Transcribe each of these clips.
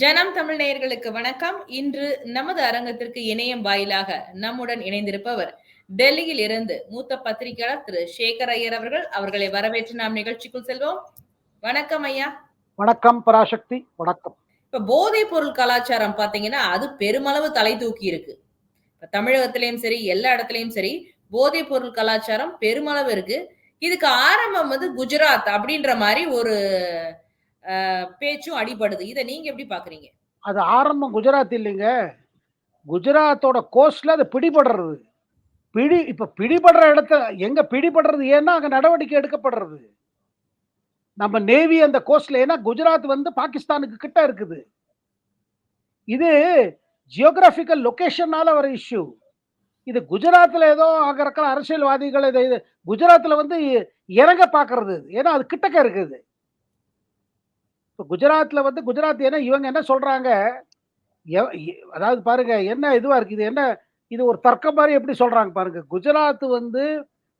ஜனம் தமிழ் நேயர்களுக்கு வணக்கம். இன்று நமது அரங்கத்திற்கு இணையம் வாயிலாக நம்முடன் இணைந்திருப்பவர் டெல்லியில் இருந்து மூத்த பத்திரிகையாளர் திரு சேகர் ஐயர் அவர்கள். அவர்களை வரவேற்று நாம் நிகழ்ச்சிக்குள் செல்வோம். வணக்கம் ஐயா. வணக்கம் பராசக்தி. வணக்கம். இப்ப போதைப் பொருள் கலாச்சாரம் பாத்தீங்கன்னா அது பெருமளவு தலை தூக்கி இருக்கு. இப்ப தமிழகத்திலயும் சரி எல்லா இடத்துலயும் சரி போதைப் பொருள் கலாச்சாரம் பெருமளவு இருக்கு. இதுக்கு ஆரம்பம் வந்து குஜராத் அப்படின்ற மாதிரி ஒரு பேச்சும் அடிபடுது. இதை நீங்க எப்படி பாக்குறீங்க? அது ஆரம்பம் குஜராத் இல்லைங்க. குஜராத்தோட கோஸ்ட்ல அது பிடிபடுறது. பிடி இப்ப பிடிபடுற இடத்த எங்க பிடிபடுறது? ஏன்னா அங்க நடவடிக்கை எடுக்கப்படுறது. நம்ம நேவி அந்த கோஸ்ட்ல ஏன்னா குஜராத் வந்து பாகிஸ்தானுக்கு கிட்ட இருக்குது. இது ஜியோகிராபிக்கல் லொக்கேஷன்னால வர இஷ்யூ இது குஜராத்தில் ஏதோ அங்கே இருக்கிற அரசியல்வாதிகள் இதை இது வந்து இறங்க பார்க்கறது ஏன்னா அது கிட்டக்க இருக்குது. இப்போ குஜராத்தில் வந்து குஜராத் ஏன்னா இவங்க என்ன சொல்கிறாங்க எ- அதாவது பாருங்க என்ன இதுவாக இருக்குது என்ன இது ஒரு தர்க்கம் மாதிரி எப்படி சொல்கிறாங்க பாருங்க? குஜராத் வந்து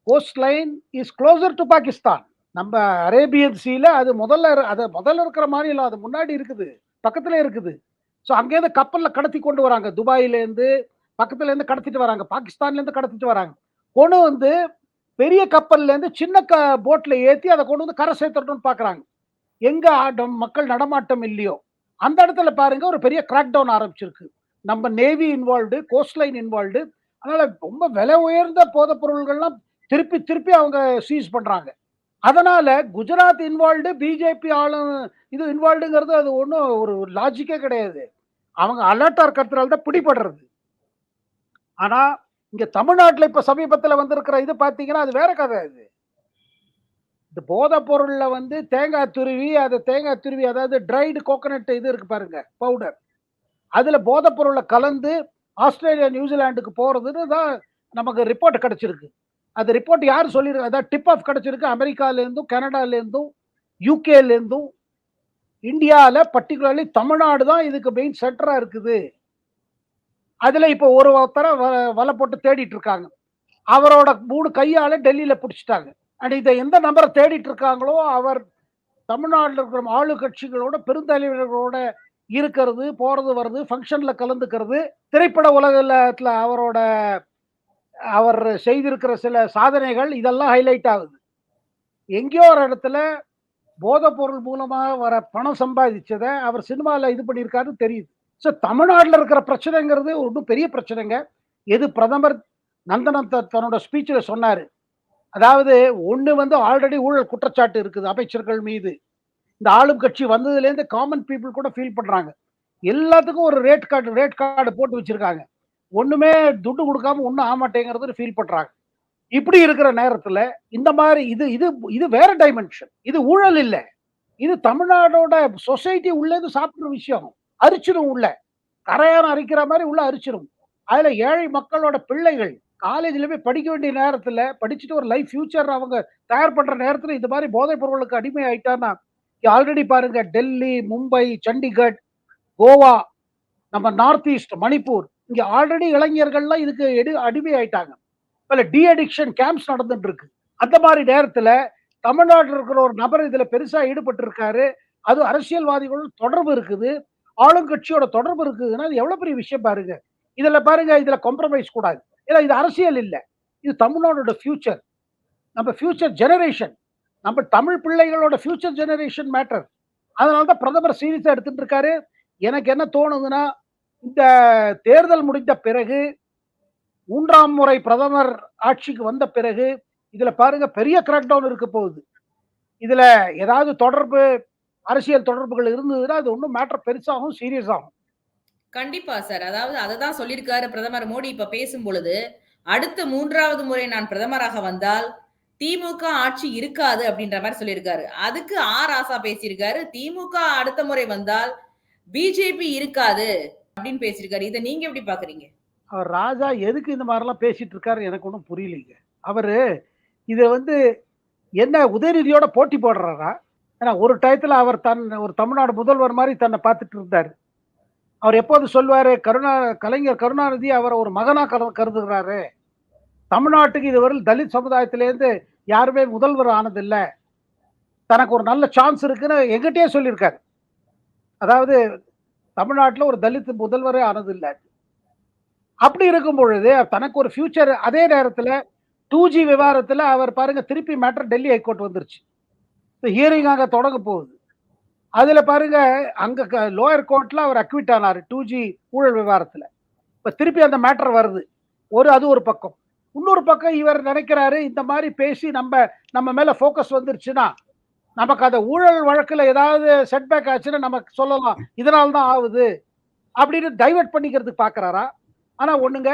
coast line is closer to Pakistan நம்ம அரேபியன் சீல அது முதல்ல அது முதல்ல இருக்கிற மாதிரி இல்லை அது முன்னாடி இருக்குது பக்கத்தில் இருக்குது. ஸோ அங்கேருந்து கப்பலில் கடத்தி கொண்டு வராங்க. துபாயிலேருந்து பக்கத்துலேருந்து கடத்திட்டு வராங்க. பாகிஸ்தான்லேருந்து கடத்திட்டு வராங்க. கொண்டு வந்து பெரிய கப்பல்லேருந்து சின்ன க போட்டில் ஏற்றி அதை கொண்டு வந்து கரை சேர்த்துட்டோன்னு பார்க்குறாங்க எங்க ஆட்டம் மக்கள் நடமாட்டம் இல்லையோ அந்த இடத்துல பாருங்க ஒரு பெரிய கிராக் டவுன் ஆரம்பிச்சிருக்கு. நம்ம navy involved coast line involved அதனால ரொம்ப விலை உயர்ந்த போதைப் பொருள்கள்லாம் திருப்பி திருப்பி அவங்க சீஸ் பண்றாங்க. அதனால குஜராத் இன்வால்வ்டு பிஜேபி ஆளு இது இன்வால்வ்டுங்கிறது அது ஒன்றும் ஒரு லாஜிக்கே கிடையாது. அவங்க அலர்ட்டா இருக்கிறதுனால தான் பிடிபடுறது. ஆனா இங்க தமிழ்நாட்டில் இப்ப சமீபத்தில் வந்திருக்கிற இது பார்த்தீங்கன்னா அது வேற கதை இது இந்த போதைப் பொருள்ல வந்து தேங்காய் துருவி அது தேங்காய் துருவி அதாவது ட்ரைடு கோகனட் இது இருக்கு பாருங்க பவுடர் அதுல போதைப் பொருளை கலந்து ஆஸ்திரேலியா நியூசிலாண்டுக்கு போறதுன்னு தான் நமக்கு ரிப்போர்ட் கிடைச்சிருக்கு. அது ரிப்போர்ட் யார் சொல்லியிருக்கு அதாவது டிப் ஆஃப் கிடைச்சிருக்கு. அமெரிக்கால இருந்தும் கனடால இருந்தும் இருந்தும் இந்தியால பர்டிகுலர்லி தமிழ்நாடு தான் இதுக்கு மெயின் சென்டராக இருக்குது. அதுல இப்போ ஒரு ஒருத்தரை வ- வலை போட்டு தேடிட்டு இருக்காங்க. அவரோட மூணு கையால டெல்லியில பிடிச்சிட்டாங்க. அண்ட் இதை எந்த நம்பரை தேடிட்டு இருக்காங்களோ அவர் தமிழ்நாட்டில் இருக்கிற ஆளு கட்சிகளோட பெருந்தலைவர்களோட இருக்கிறது போறது வர்றது ஃபங்க்ஷன்ல கலந்துக்கிறது. திரைப்பட உலகத்தில் அவரோட அவர் செய்திருக்கிற சில சாதனைகள் இதெல்லாம் ஹைலைட் ஆகுது. எங்கேயோ ஒரு இடத்துல போதைப் பொருள் மூலமாக வர பணம் சம்பாதிச்சதை அவர் சினிமாவில் இது பண்ணியிருக்காருன்னு தெரியுது. ஸோ தமிழ்நாட்டில் இருக்கிற பிரச்சனைங்கிறது ஒன்றும் பெரிய பிரச்சனைங்க. எது பிரதமர் நந்தனம் த- தன்னோட ஸ்பீச்சில் சொன்னார். அதாவது ஒண்ணு வந்து ஆல்ரெடி ஊழல் குற்றச்சாட்டு இருக்குது அமைச்சர்கள் மீது. இந்த ஆளும் கட்சி வந்ததுலேருந்து காமன் பீப்புள் கூட ஃபீல் பண்றாங்க. எல்லாத்துக்கும் ஒரு ரேட் கார்டு ரேட் கார்டு போட்டு வச்சிருக்காங்க. ஒண்ணுமே துட்டு கொடுக்காம ஒன்றும் ஆமாட்டேங்கிறது ஃபீல் பண்றாங்க. இப்படி இருக்கிற நேரத்துல இந்த மாதிரி இது இது இது வேற டைமென்ஷன் இது ஊழல் இல்லை. இது தமிழ்நாடோட சொசைட்டி உள்ளேருந்து சாப்பிடுற விஷயம். அரிச்சிடும் உள்ள. கரையான் அரிக்கிற மாதிரி உள்ள அரிச்சிடும் அதுல ஏழை மக்களோட பிள்ளைகள் காலேஜில் போய் படிக்க வேண்டிய நேரத்தில் படிச்சுட்டு ஒரு லைஃப் ஃபியூச்சர் அவங்க தயார் பண்ணுற நேரத்தில் இந்த மாதிரி போதைப் பொருளுக்கு அடிமை ஆயிட்டான்னா ஆல்ரெடி பாருங்க டெல்லி மும்பை சண்டிகர் கோவா நம்ம நார்த் ஈஸ்ட் மணிப்பூர் இங்கே ஆல்ரெடி இளைஞர்கள்லாம் இதுக்கு எடு அடிமை ஆயிட்டாங்க பல டி அடிக்ஷன் கேம்ப்ஸ் நடந்துட்டு இருக்கு அந்த மாதிரி நேரத்தில் தமிழ்நாட்டில் இருக்கிற ஒரு நபர் இதில் பெருசாக ஈடுபட்டு இருக்காரு அது அரசியல்வாதிகளோட தொடர்பு இருக்குது. ஆளுங்கட்சியோட தொடர்பு இருக்குதுன்னா அது எவ்வளோ பெரிய விஷயம் பாருங்க. இதில் பாருங்க இதில் காம்ப்ரமைஸ் கூடாது. ஏன்னா இது அரசியல் இல்லை. இது தமிழ்நாடோட ஃபியூச்சர் நம்ம ஃபியூச்சர் ஜெனரேஷன் நம்ம தமிழ் பிள்ளைகளோட ஃபியூச்சர் ஜெனரேஷன் மேட்டர் அதனால தான் பிரதமர் சீரியஸாக எடுத்துட்டு இருக்காரு. எனக்கு என்ன தோணுதுன்னா இந்த தேர்தல் முடிந்த பிறகு மூன்றாம் முறை பிரதமர் ஆட்சிக்கு வந்த பிறகு இதுல பாருங்க பெரிய கிராக் டவுன் இருக்க போகுது. இதுல ஏதாவது தொடர்பு அரசியல் தொடர்புகள் இருந்ததுன்னா அது ஒன்றும் மேட்டர் பெருசாகும் சீரியஸ் ஆகும். கண்டிப்பா சார். அதாவது அததான் சொல்லியிருக்காரு பிரதமர் மோடி இப்ப பேசும் பொழுது அடுத்த மூன்றாவது முறை நான் பிரதமராக வந்தால் திமுக ஆட்சி இருக்காது அப்படின்ற மாதிரி சொல்லியிருக்காரு. அதுக்கு ஆ ராசா பேசியிருக்காரு. திமுக அடுத்த முறை வந்தால் பிஜேபி இருக்காது அப்படின்னு பேசியிருக்காரு. இதை நீங்க எப்படி பாக்குறீங்க? அவர் ராஜா எதுக்கு இந்த மாதிரிலாம் பேசிட்டு இருக்காரு எனக்கு ஒன்றும் புரியலைங்க. அவரு இதை வந்து என்ன உதயநிதியோட போட்டி போடுறாரா? ஏன்னா ஒரு டயத்துல அவர் தன் ஒரு தமிழ்நாடு முதல்வர் மாதிரி தன்னை பார்த்துட்டு இருந்தாரு. அவர் எப்போது சொல்வாரு கருணா கலைஞர் கருணாநிதி அவரை ஒரு மகனா கரு கருதுகிறாரு தமிழ்நாட்டுக்கு இதுவரை தலித் சமுதாயத்திலேருந்து யாருமே முதல்வர் ஆனதில்லை தனக்கு ஒரு நல்ல சான்ஸ் இருக்குன்னு எங்கிட்டே சொல்லியிருக்காரு அதாவது தமிழ்நாட்டில் ஒரு தலித் முதல்வரே ஆனதில்லை அப்படி இருக்கும் பொழுது, தனக்கு ஒரு ஃபியூச்சர் அதே நேரத்தில் டூஜி விவகாரத்தில் அவர் பாருங்க திருப்பி மேட்டர் டெல்லி ஹைகோர்ட் வந்துருச்சு. இப்போ ஹியரிங் தொடங்க போகுது. அதுல பாருங்க அங்க க லோயர் கோர்ட்ல அவர் அக்விட் ஆனார் டூ ஜி ஊழல் விவகாரத்துல. இப்ப திருப்பி அந்த மேட்டர் வருது. ஒரு அது ஒரு பக்கம். இன்னொரு பக்கம் இவர் நினைக்கிறாரு, இந்த மாதிரி பேசி நம்ம நம்ம மேல ஃபோக்கஸ் வந்துருச்சுன்னா, நமக்கு அந்த ஊழல் வழக்குல ஏதாவது செட்பேக் ஆச்சுன்னா நமக்கு சொல்லலாம். இதனால தான் ஆகுது அப்படின்னு டைவர்ட் பண்ணிக்கிறதுக்கு பார்க்குறாரா? ஆனா ஒண்ணுங்க,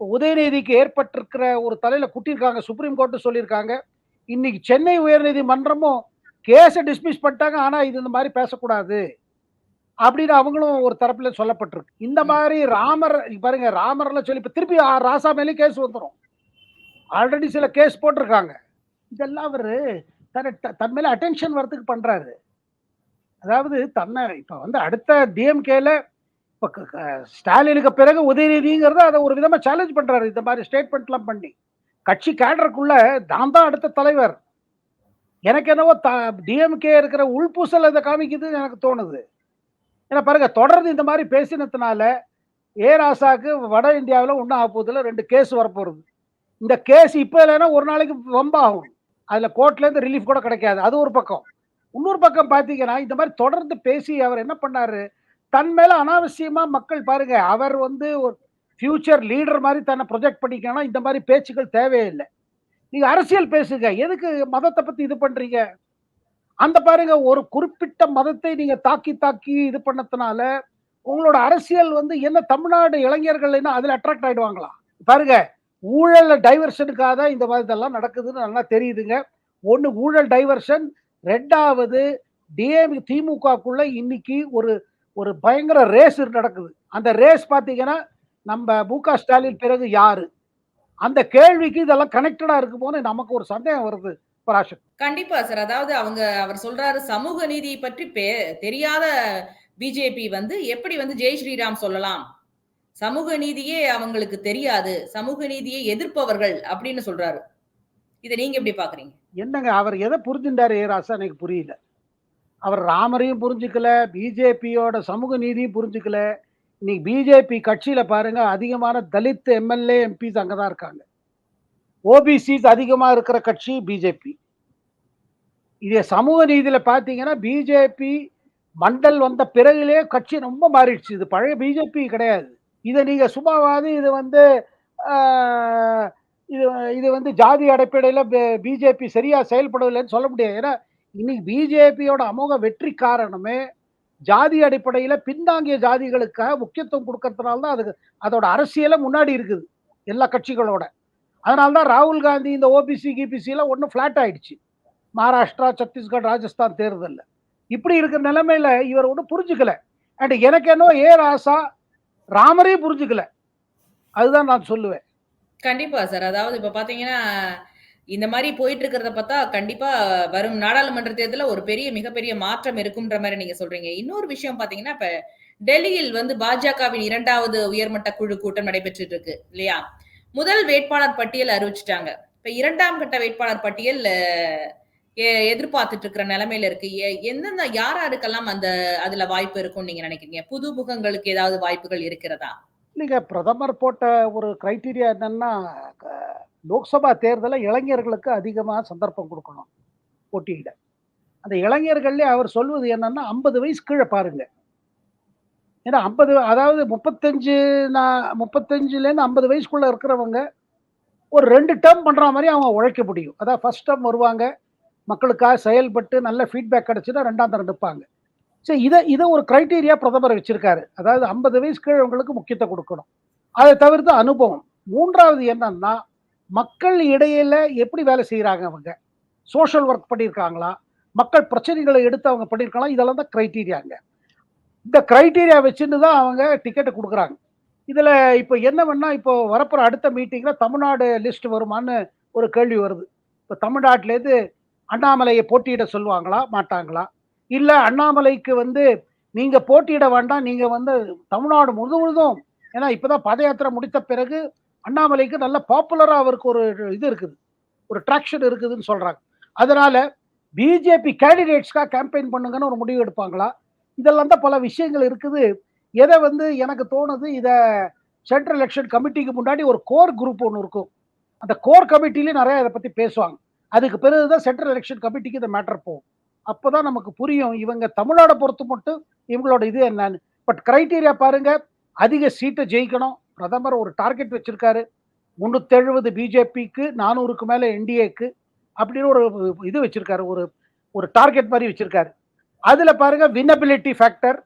உதயநிதிக்கு ஏற்பட்டிருக்கிற ஒரு தலையில குட்டியிருக்காங்க. சுப்ரீம் கோர்ட்டு சொல்லியிருக்காங்க. இன்னைக்கு சென்னை உயர்நீதிமன்றமும் கேஸ டிஸ்மிஸ் பண்ணிட்டாங்க. ஆனா இது இந்த மாரி பேசக்கூடாது. அப்படின்னு அவங்களும் ஒரு தரப்புல சொல்லப்பட்டிருக்கு. இந்த ம். மாரி ராமர் பாருங்க ராமர்லாம் சொல்லி இப்ப திருப்பி ராசா மேலயும் கேஸ் வந்துரும். ஆல்ரெடி சில கேஸ் போட்டிருக்காங்க. இதெல்லாம் அவரு தன த தன் மேல அட்டென்ஷன் வரதுக்கு பண்றாரு. அதாவது தன்னை இப்ப வந்து அடுத்த டிஎம்கேல இப்ப ஸ்டாலினுக்கு பிறகு உதயநிதிங்கிறத அத ஒரு விதமா சேலஞ்ச் பண்றாரு. இந்த மாரி ஸ்டேட்மெண்ட்லாம் பண்ணி. கட்சி கேடருக்குள்ள நான் தான் அடுத்த தலைவர். எனக்கு என்னவோ த டிஎம்கே இருக்கிற உள்பூசல் இதை காமிக்குதுன்னு எனக்கு தோணுது. ஏன்னா பாருங்க தொடர்ந்து இந்த மாதிரி பேசினதுனால, ஏ ராசாக்கு வட இந்தியாவில் ஒன்றும் ஆப்போதில் ரெண்டு கேஸ் வரப்போகிறது இந்த கேஸ் இப்போ இல்லைன்னா ஒரு நாளைக்கு வம்பாகும். ஆகும் அதில் இருந்து ரிலீஃப் கூட கிடைக்காது. அது ஒரு பக்கம். இன்னொரு பக்கம் பார்த்தீங்கன்னா, இந்த மாதிரி தொடர்ந்து பேசி அவர் என்ன பண்ணாரு, தன் மேலே அனாவசியமாக மக்கள் பாருங்க, அவர் வந்து ஒரு ஃபியூச்சர் லீடர் மாதிரி தன்னை ப்ரொஜெக்ட் பண்ணிக்கணும்னா, இந்த மாதிரி பேச்சுக்கள் தேவையில்லை நீங்க அரசியல் பேசுங்க. எதுக்கு மதத்தை பத்தி இது பண்றீங்க? அந்த பாருங்க ஒரு குறிப்பிட்ட மதத்தை நீங்க தாக்கி, தாக்கி இது பண்ணதுனால, உங்களோட அரசியல் வந்து என்ன தமிழ்நாடு இளைஞர்கள் என்ன அதுல அட்ராக்ட் ஆயிடுவாங்களா? பாருங்க, ஊழல் டைவர்ஷனுக்காக தான் இந்த மாதிரி இதெல்லாம் நடக்குதுன்னு நல்லா தெரியுதுங்க. ஒன்று ஊழல் டைவர்ஷன், ரெண்டாவது டிஎம் திமுகக்குள்ள இன்னைக்கு ஒரு ஒரு பயங்கர ரேஸ் நடக்குது. அந்த ரேஸ் பார்த்தீங்கன்னா, நம்ம மு க ஸ்டாலின் பிறகு யாரு? அந்த கேள்விக்கு இதெல்லாம் கனெக்டடா இருக்குமோன்னு நமக்கு ஒரு சந்தேகம் வருது பராசக். கண்டிப்பா சார். அதாவது அவங்க அவர் சொல்றாரு சமூக நீதி பற்றி தெரியாத பிஜேபி வந்து எப்படி வந்து ஜெய் ஸ்ரீராம் சொல்லலாம்? சமூக நீதியே அவங்களுக்கு தெரியாது. சமூக நீதியை எதிர்ப்பவர்கள் அப்படின்னு சொல்றாரு. இத நீங்க எப்படி பார்க்குறீங்க? என்னங்க அவர் எத புரிஞ்சுண்டாரு ஏ ராசா எனக்கு புரியல. அவர் ராமரையும் புரிஞ்சுக்கல, பிஜேபியோட சமூக நீதியும் புரிஞ்சுக்கல. இன்னைக்கு பிஜேபி கட்சியில் பாருங்க அதிகமான தலித் எம்.எல்.ஏ, எம்பிஸ் அங்கே தான் இருக்காங்க. ஓபிசிஸ் அதிகமாக இருக்கிற கட்சி பிஜேபி. இதே சமூக நீதியில் பார்த்தீங்கன்னா, பிஜேபி மண்டல் வந்த பிறகுலயே கட்சி ரொம்ப மாறிடுச்சு. இது பழைய பிஜேபி கிடையாது. இதை நீங்கள் சும்மாவாது இது வந்து இது இது வந்து ஜாதி அடிப்படையில் பிஜேபி சரியாக செயல்படவில்லைன்னு சொல்ல முடியாது. ஏன்னா, இன்னைக்கு பிஜேபியோட அமோக வெற்றி காரணமே, ஜாதி அடிப்படையில பின்தாங்கிய ஜாதிகளுக்காக முக்கியத்துவம் கொடுக்கறதுனால தான் அதுக்கு அதோட அரசியலே முன்னாடி இருக்குது. எல்லா கட்சிகளோட. அதனால தான் ராகுல் காந்தி இந்த ஓபிசி, கிபிசிலாம் ஒன்றும் ஃப்ளாட் ஆயிடுச்சு. மகாராஷ்டிரா, சத்தீஸ்கர், ராஜஸ்தான் தேர்தலில் இப்படி இருக்கிற நிலைமையில இவர் ஒன்றும் புரிஞ்சுக்கல. அண்ட் எனக்கு என்னோ ஏ ராசா ராமரையும் புரிஞ்சுக்கல. அதுதான் நான் சொல்லுவேன். கண்டிப்பா சார். அதாவது இப்ப பார்த்தீங்கன்னா, இந்த மாதிரி போயிட்டு இருக்கிறத பார்த்தா, கண்டிப்பா வரும் நாடாளுமன்ற தேர்தலில் ஒரு பெரிய மிகப்பெரிய மாற்றம் இருக்கும்ன்ற மாதிரி நீங்க சொல்றீங்க. இன்னொரு விஷயம் பார்த்தீங்கன்னா, இப்ப டெல்லியில் வந்து பாஜகவின் இரண்டாவது உயர்மட்ட குழு கூட்டம் நடைபெற்றுட்டு இருக்கு இல்லையா? முதல் வேட்பாளர் பட்டியல் அறிவிச்சுட்டாங்க. இப்ப இரண்டாம் கட்ட வேட்பாளர் பட்டியல் எ எதிர்பார்த்துட்டு இருக்கிற நிலைமையில இருக்கு. எந்தெந்த யார் யாருக்கெல்லாம் அந்த அதுல வாய்ப்பு இருக்கும்னு நீங்க நினைக்கிறீங்க? புது முகங்களுக்கு ஏதாவது வாய்ப்புகள் இருக்கிறதா? நீங்க பிரதமர் போட்ட ஒரு கிரைட்டீரியா என்னன்னா, லோக்சபா தேர்தலில் இளைஞர்களுக்கு அதிகமாக சந்தர்ப்பம் கொடுக்கணும் போட்டியிட. அந்த இளைஞர்கள்லே அவர் சொல்வது என்னன்னா, 50 வயசு கீழே பாருங்க. ஏன்னா 50 அதாவது 35 நான் 35லேருந்து 50 வயசுக்குள்ள இருக்கிறவங்க, ஒரு ரெண்டு டேர்ம் பண்ணுற மாதிரி அவங்க உழைக்க முடியும். அதாவது ஃபர்ஸ்ட் டேர்ம் வருவாங்க. மக்களுக்காக செயல்பட்டு நல்ல ஃபீட்பேக் கிடச்சின்னா ரெண்டாம் தரம் நிற்பாங்க சரி இதை இதை ஒரு கிரைட்டீரியா பிரதமர் வச்சிருக்காரு. அதாவது 50 வயசு கீழவங்களுக்கு முக்கியத்துவம் கொடுக்கணும் அதை தவிர்த்து அனுபவம். மூன்றாவது என்னன்னா, மக்கள் இடையில எப்படி வேலை செய்கிறாங்க அவங்க? சோஷியல் ஒர்க் பண்ணியிருக்காங்களா? மக்கள் பிரச்சனைகளை எடுத்து அவங்க பண்ணியிருக்காங்களா? இதெல்லாம் தான் க்ரைட்டீரியாங்க இந்த க்ரைட்டீரியா வச்சுட்டு தான் அவங்க டிக்கெட்டை கொடுக்குறாங்க இதில் இப்போ என்ன வேணால் இப்போ வரப்போகிற அடுத்த மீட்டிங்கில் தமிழ்நாடு லிஸ்ட் வருமான்னு ஒரு கேள்வி வருது. இப்போ தமிழ்நாட்டிலேருந்து அண்ணாமலையை போட்டியிட சொல்லுவாங்களா? மாட்டாங்களா? இல்லை அண்ணாமலைக்கு வந்து நீங்கள் போட்டியிட வேண்டாம். நீங்கள் வந்து தமிழ்நாடு முழுதும் முழுதும் ஏன்னா இப்போ தான் பாத யாத்திரை முடித்த பிறகு அண்ணாமலைக்கு நல்ல பாப்புலராக அவருக்கு ஒரு இது இருக்குது. ஒரு ட்ராக்ஷன் இருக்குதுன்னு சொல்கிறாங்க அதனால் பிஜேபி கேண்டிடேட்ஸ்க்காக கேம்பெயின் பண்ணுங்கன்னு ஒரு முடிவு எடுப்பாங்களா? இதெல்லாம் தான் பல விஷயங்கள் இருக்குது. எதை வந்து எனக்கு தோணுது இதை சென்ட்ரல் எலெக்ஷன் கமிட்டிக்கு முன்னாடி ஒரு கோர் குரூப் ஒன்று இருக்கும் அந்த கோர் கமிட்டிலேயே நிறைய இதை பற்றி பேசுவாங்க அதுக்கு பிறகு தான் சென்ட்ரல் எலெக்ஷன் கமிட்டிக்கு இந்த மேட்டர் போகும் அப்போ தான் நமக்கு புரியும் இவங்க தமிழ்நாடை பொறுத்து மட்டும் இவங்களோட இது என்னன்னு பட் கிரைட்டீரியா பாருங்க அதிக சீட்டை ஜெயிக்கணும் பிரதமர் ஒரு டார்கெட் வச்சிருக்காரு. எழுபது பிஜேபிக்கு நானூறுக்கு மேல என்டிஏக்கு அப்படின்னு ஒரு இது வச்சிருக்காரு. ஒரு ஒரு டார்கெட் மாதிரி வச்சிருக்காரு. அதுல பாருங்க வினபிலிட்டி ஃபேக்டர்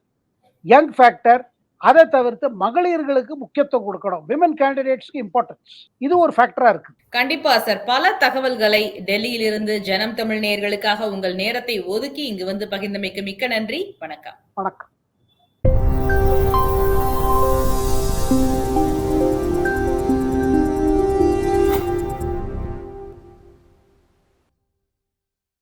யங் ஃபேக்டர் அதை தவிர்த்து மகளிர்களுக்கு முக்கியத்துவம் கொடுக்கணும். விமன் கேண்டிடேட்ஸ்க்கு இம்பார்ட்டன்ஸ் இது ஒரு ஃபேக்டரா இருக்கு. கண்டிப்பா சார். பல தகவல்களை டெல்லியிலிருந்து ஜனம் தமிழ் நேயர்களுக்காக உங்கள் நேரத்தை ஒதுக்கி இங்கு வந்து பகிர்ந்தமைக்கு மிக்க நன்றி. வணக்கம். வணக்கம்.